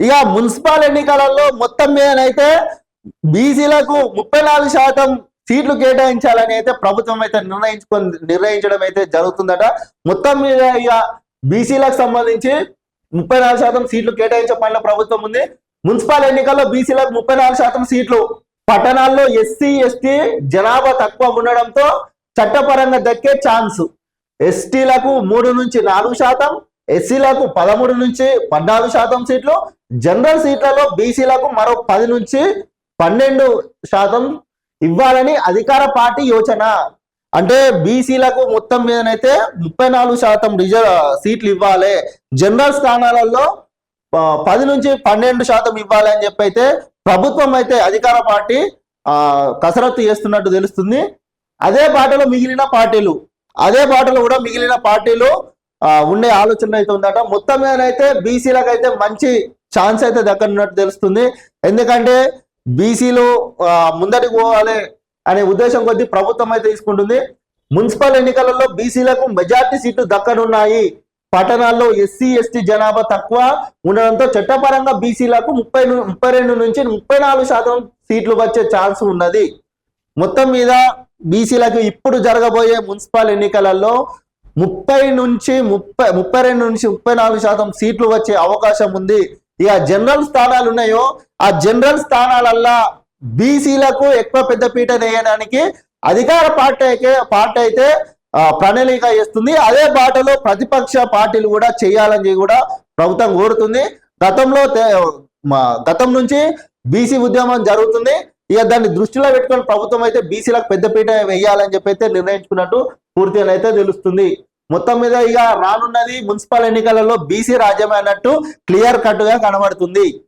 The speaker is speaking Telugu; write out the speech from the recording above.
ఇక మున్సిపల్ ఎన్నికలలో మొత్తం మీదనైతే బీసీలకు ముప్పై నాలుగు శాతం సీట్లు కేటాయించాలని అయితే ప్రభుత్వం అయితే నిర్ణయించుకొని నిర్ణయించడం అయితే జరుగుతుందట. మొత్తం మీద ఇక బీసీలకు సంబంధించి ముప్పై నాలుగు శాతం సీట్లు కేటాయించే పనిలో ప్రభుత్వం ఉంది. మున్సిపల్ ఎన్నికల్లో బీసీలకు ముప్పై నాలుగు శాతం సీట్లు. పట్టణాల్లో ఎస్సీ ఎస్టీ జనాభా తక్కువ ఉండడంతో చట్టపరంగా దక్కే ఛాన్స్. ఎస్టీలకు మూడు నుంచి నాలుగు శాతం ఎస్సీలకు పదమూడు నుంచి పద్నాలుగు శాతం సీట్లు జనరల్ సీట్లలో బీసీలకు మరో పది నుంచి పన్నెండు శాతం ఇవ్వాలని అధికార పార్టీ యోచన. అంటే బీసీలకు మొత్తం మీదనైతే ముప్పై నాలుగు శాతం రిజర్వ్ సీట్లు ఇవ్వాలి. జనరల్ స్థానాలలో పది నుంచి పన్నెండు శాతం ఇవ్వాలి అని చెప్పి అయితే ప్రభుత్వం అయితే అధికార పార్టీ ఆ, కసరత్తు చేస్తున్నట్టు తెలుస్తుంది. అదే బాటలో మిగిలిన పార్టీలు అదే బాటలో కూడా మిగిలిన పార్టీలు ఉండే ఆలోచన అయితే ఉందట. మొత్తం మీదనైతే బీసీలకు అయితే మంచి ఛాన్స్ అయితే దక్కనున్నట్టు తెలుస్తుంది. ఎందుకంటే బీసీలు ముందటికి పోవాలి అనే ఉద్దేశం కొద్దీ ప్రభుత్వం అయితే తీసుకుంటుంది. మున్సిపల్ ఎన్నికలలో బీసీలకు మెజార్టీ సీట్లు దక్కనున్నాయి. పట్టణాల్లో ఎస్సీ ఎస్టీ జనాభా తక్కువ ఉండడంతో చట్టపరంగా బీసీలకు ముప్పై ముప్పై రెండు నుంచి ముప్పై నాలుగు శాతం సీట్లు వచ్చే ఛాన్స్ ఉన్నది. మొత్తం మీద బీసీలకు ఇప్పుడు జరగబోయే మున్సిపల్ ఎన్నికలలో ముప్పై నుంచి ముప్పై ముప్పై రెండు నుంచి ముప్పై నాలుగు శాతం సీట్లు వచ్చే అవకాశం ఉంది. ఇక జనరల్ స్థానాలు ఉన్నాయో ఆ జనరల్ స్థానాలల్లా బీసీలకు ఎక్కువ పెద్దపీట వేయడానికి అధికార పార్టీ అయితే పార్టీ అయితే ప్రణాళిక చేస్తుంది అదే బాటలో ప్రతిపక్ష పార్టీలు కూడా చేయాలని కూడా ప్రభుత్వం కోరుతుంది. గతంలో గతం నుంచి బీసీ ఉద్యమం జరుగుతుంది. ఇక దాన్ని దృష్టిలో పెట్టుకొని ప్రభుత్వం అయితే బీసీలకు పెద్దపీట వేయాలని చెప్పి అయితే నిర్ణయించుకున్నట్టు పూర్తిగా అయితే తెలుస్తుంది. మొత్తం మీద ఇక రానున్నది మున్సిపల్ ఎన్నికలలో బీసీ రాజ్యమే అన్నట్టు క్లియర్ కట్గా కనబడుతుంది.